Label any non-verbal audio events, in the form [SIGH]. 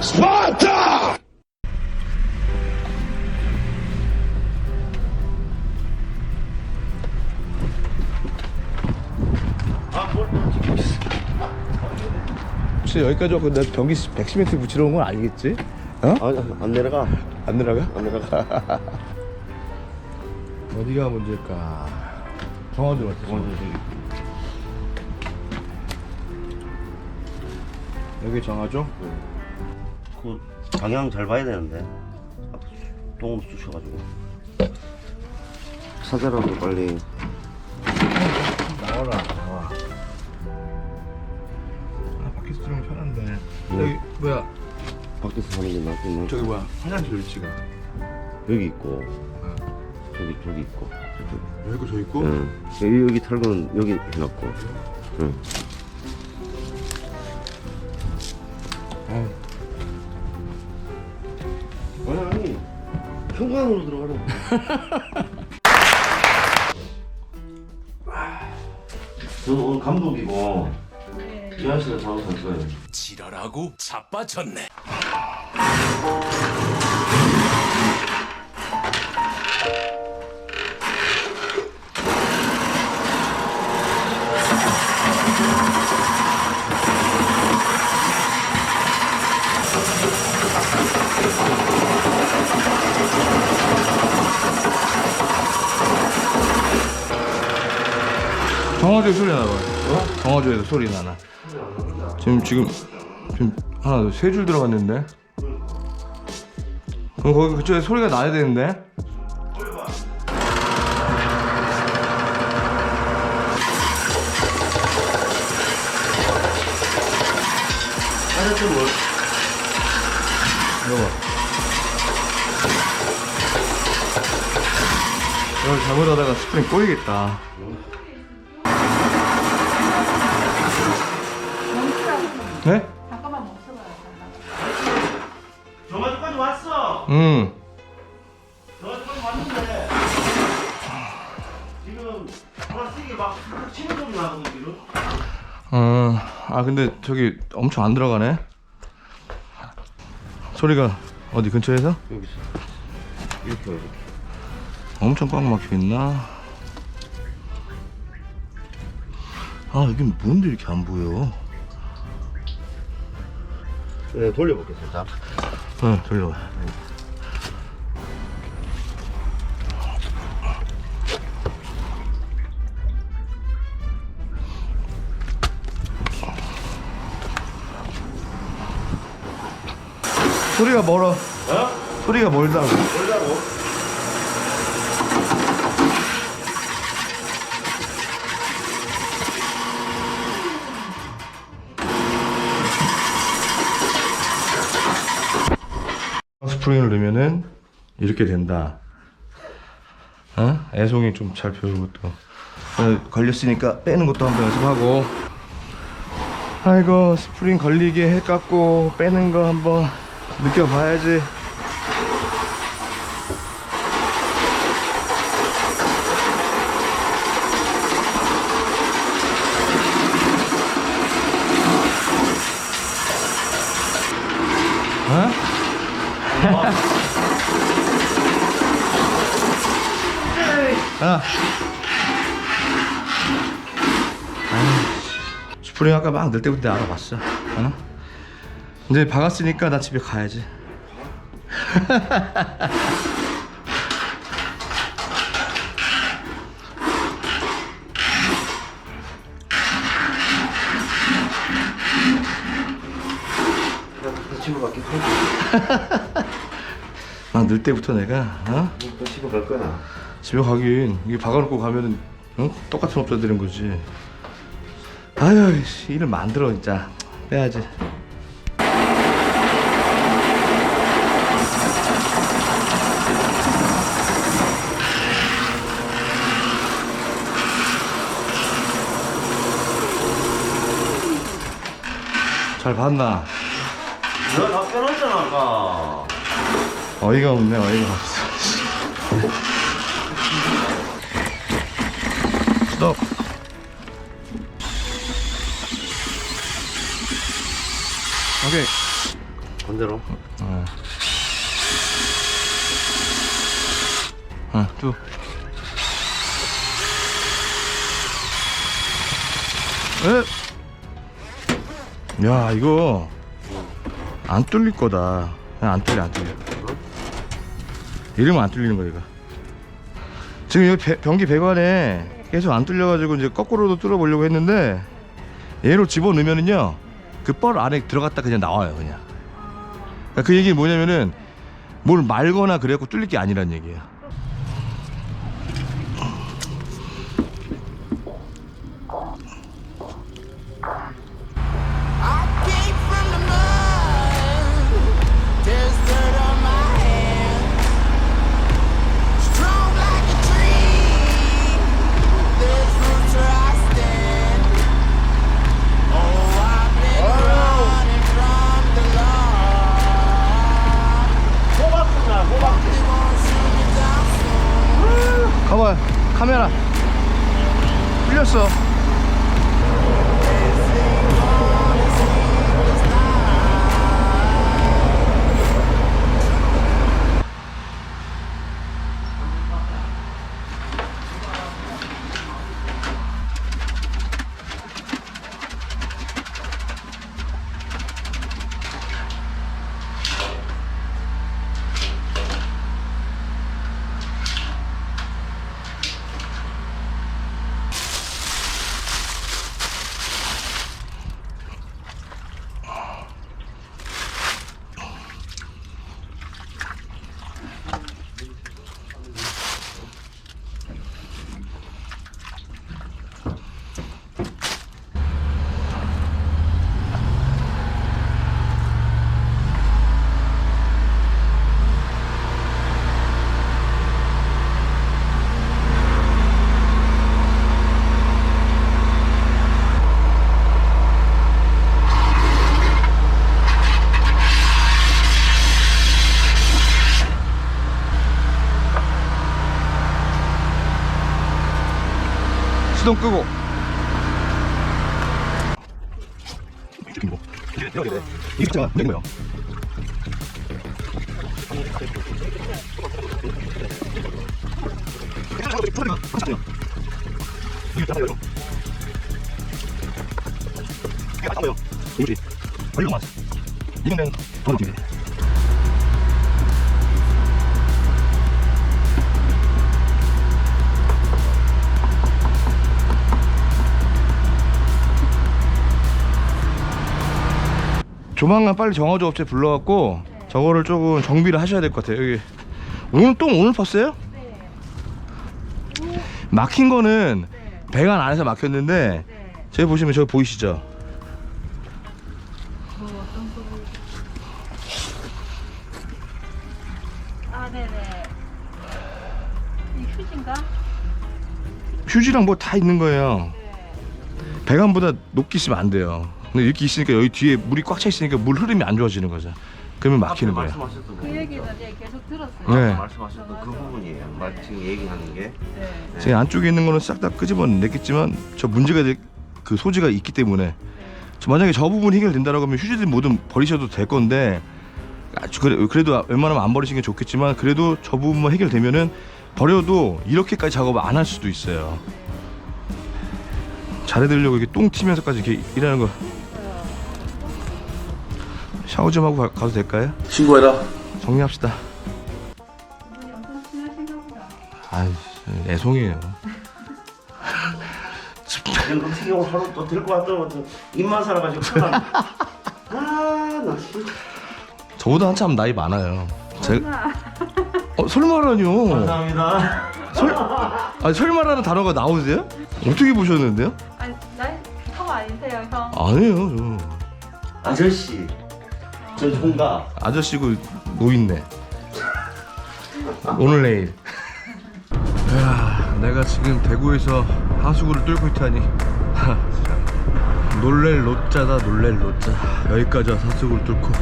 Sparta! 혹시 여기까지 왔고 내가 변기 110m 붙이러 온 건 아니겠지? 어? 아, 안 내려가. 안 내려가? 안 내려가. [LAUGHS] 어디가 문제일까? 정화조 같아. 정화조. 여기 정화조? 그 방향 잘 봐야 되는데. 똥으로 쑤셔가지고. 사자라도 빨리. 나와라 나와. 아 밖에서 들으면 편한데. 여기 뭐야? 밖에서 하는 게 낫겠네. 저기 뭐야? 화장실 위치가. 여기 있고. 저기, 저기 있고. 저기. 여기 있고 저 있고. 응. 여기, 여기 털고는 여기 해놨고. 응. 저는 오늘 감독이고, 이 아저씨가 작업할 거예요. 지랄하고 자빠졌네. 정화조 소리 나봐. 어? 정화조에서 소리 나나. 지금 지금 지금 하나 세줄 들어갔는데. 그럼 거기 그쪽에 소리가 나야 되는데. 아저씨 뭐, 이거 봐. 이걸 잘못하다가 스프링 꼬이겠다. 네? 잠깐만 멈춰봐요. 잠깐. 저마저까지 왔어! 응. 저마저까지 왔는데, 지금, 플라스틱이 막 치는 소리 나거든, 지금? 어, 아 근데 저기 엄청 안 들어가네. 소리가 어디 근처에서? 여기 있어. 이렇게, 이렇게. 엄청 꽉 막혀 있나? 아 여긴 뭔데 이렇게 안 보여? 네, 돌려볼게, 살짝. 응 돌려봐. 소리가 멀어. 어? 소리가 멀다고. 돌자고? 스프링을 넣으면은 이렇게 된다. 어? 애송이 좀 잘 배우고 또 어, 걸렸으니까 빼는 것도 한번 연습하고. 아이고 스프링 걸리게 해 깎고 빼는 거 한번 느껴봐야지. 어? 아. 아유, 스프링 아까 막 넣을 때부터 알아봤어. 어? 이제 박았으니까 나 집에 가야지. 또 집에 갈게. 막 넣을 때부터 내가 어? 또 집에 갈 거야. 집에 가긴 이게 박아놓고 가면은 어? 똑같은 업자 되는 거지. 아유 씨, 일을 만들어 진짜 빼야지. 잘 봤나? 내가 다 빼놨잖아, 아까. 어이가 없네 어이가 없어 스톱 오케이 반대로. 어. 어, 쭉. 에? 야, 이거 안 뚫릴 거다. 그냥 안 뚫려, 안 뚫려. 이러면 안 뚫리는 거야, 이거. 지금 여기 배- 변기 배관에 계속 안 뚫려가지고 이제 거꾸로도 뚫어보려고 했는데 얘로 집어넣으면은요 그 뻘 안에 들어갔다 그냥 나와요, 그냥. 그러니까 그 얘기는 뭐냐면은 뭘 말거나 그래갖고 뚫릴 게 아니란 얘기야. I 카메라. 뚫렸어. 시동 끄고. 뭐? 이거 있잖아, 된 거요. 이거 있잖아요, 이거. 이게 맞잖아요. 이거지. 원래 맞아. 이거는 바로 뒤에. 조만간 빨리 정화조 업체 불러갖고 저거를 조금 정비를 하셔야 될 것 같아요. 여기 오늘 똥 오늘 팠어요? 막힌 거는 배관 안에서 막혔는데 네. 저기 보시면 저기 보이시죠? 뭐? 아, 네네. 이 휴지인가? 휴지랑 뭐 다 있는 거예요. 네. 배관보다 높게 있으면 안 돼요. 근데 이렇게 있으니까 여기 뒤에 물이 꽉 차 있으니까 물 흐름이 안 좋아지는 거죠. 그러면 막히는 거예요. 말씀하셨던 그 거. 얘기는 이제 계속 들었어요. 네. 말씀하셨던 그 부분이에요. 말 지금 얘기하는 게. 네. 제 안쪽에 있는 거는 싹 다 끄집어냈겠지만 저 문제가 될 그 소지가 있기 때문에 저 만약에 저 부분 해결된다라고 하면 휴지들 모두 버리셔도 될 건데 아, 그래, 그래도 웬만하면 안 버리시는 게 좋겠지만 그래도 저 부분만 해결되면은 버려도 이렇게까지 작업을 안 할 수도 있어요. 잘해드리려고 이렇게 똥 튀면서까지 이렇게 일하는 거 샤워 좀 하고 가, 가도 될까요? 신고해라. 정리합시다. 아이 애송이에요. 이런 같은 경우 하루 또 들고 또 입만 살아가지고 났네. [LAUGHS] 아나 진짜. 저보다 한참 나이 많아요. 제. 어, 설마라뇨. 감사합니다. 설, 아, 설마라는 단어가 나오세요? 어떻게 보셨는데요? 아니, 나이 형 아니세요, 형? 아니에요. 저 아저씨. 전 총각. 아저씨고 노인네. 오늘 내일. 야, 내가 지금 대구에서 하수구를 뚫고 있다니. 놀랄 로짜다 놀랄 로짜. 여기까지 와서 하수구를 뚫고.